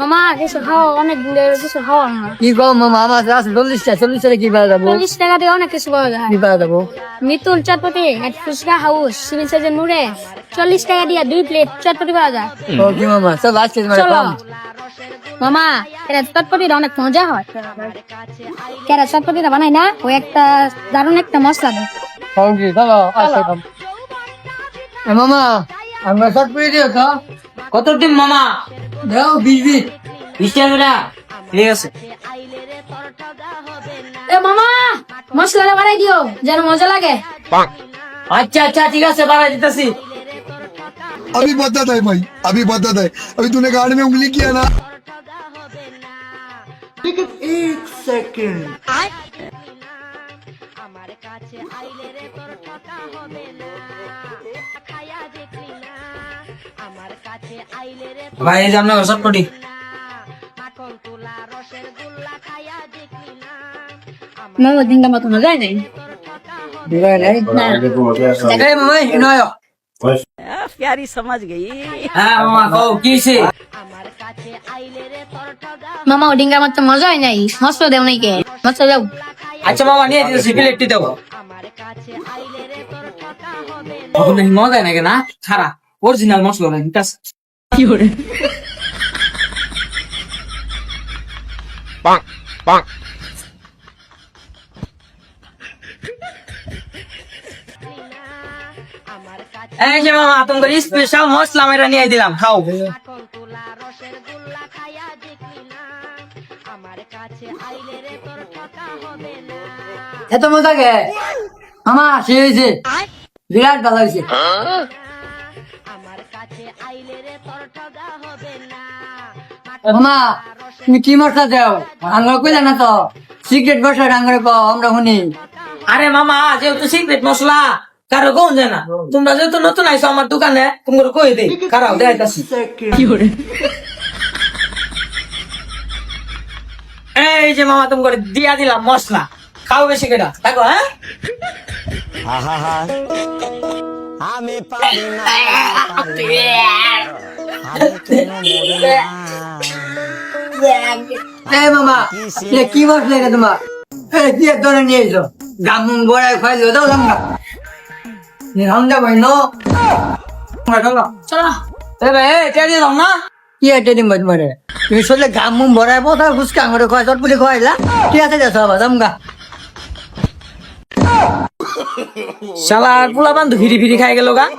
মামা কিছু খাওয়া অনেক দিন ধরে কিছু খাওয়া না। কি মামা? আমার কাছে আছে চল্লিশটা চল্লিশটা কি পাওয়া যাব? চল্লিশ টাকা দিয়ে অনেক কিছু পাওয়া যায়। কি পাওয়া যাব? মিতুল চটপটি এক ফুচকা হাউস সিভিল সার্জন নূরে চল্লিশ টাকা দিয়ে দুই প্লেট চটপটি পাওয়া যায়। ও কি মামা? সব আজকে চলো। মামা এরা চটপটিটা অনেক মজা হয়? কেরা চটপটিটা বানাই না ওই একটা দারুণ একটা মশলা দেয়। চলো মামা আমরা সব দিও তো কত দিন মামা? দাও বিশ বিশ বিশ টাকা করে ঠিক আছে এ মামা মশলাটা বাড়াই দিও যেন মজা লাগে আচ্ছা আচ্ছা ঠিক আছে বাড়াই দিতেছি अभी बदत है भाई अभी बदत है अभी तूने गाड़ी में उंगली किया ना ভাই এই যে আপনার চটপটি মামা দিনটা মতো মজা নেই দিবাই ভাই এই যে আপনার চটপটি মামা দিনটা মতো না যায় নাই? প্যারি সমাজ গেই। হ্যাঁ, মামা ও মজা হয় নাই? মশলা দেও নাই কে? মশলা দাও। আচ্ছা মামা নিয়ে দিতেছি প্লেটটি দেবো। না। খারাপ অরিজিনাল মশলা না ঠিক আছে এই যে মামা তোমার স্পেশাল মশলা মেরা নিয়ে দিলাম খাও। এত মজা গে মামা সে হয়েছে। বিরাট ভালো হয়েছে। মামা তুমি কি মশলা দাও? আঙ্গুর কইলে না তো? সিক্রেট বসা আঙ্গুর কো আমরা শুনি। আরে মামা যেহেতু সিক্রেট মশলা কারও কোন যায় না। তোমরা যেহেতু নতুন আইছো আমার দোকানে তোমার কই দে কারাও দেখাইতাছি এই যে মামা তোমার দিয়া দিলাম মশলা। খাও বেশি কেটা দেখো হ্যাঁ? এই মামা এ কি মশলা এটা তোমার? কি ধরে নিয়ে এসো? গামুন বড়াই খাই দিও দাও। সামগা রামদা ভাই নো। চলো। এ ভাই এই টের দিলাম না। কি এটা দিম তোমারে তুমি শুনলে ফুচকা চটপুটি খাইলা ঠিক আছে যাচ্ছ আবার সামগা শালা পোলা বান্ধব ফিরি ফিরি খাই গেল গা।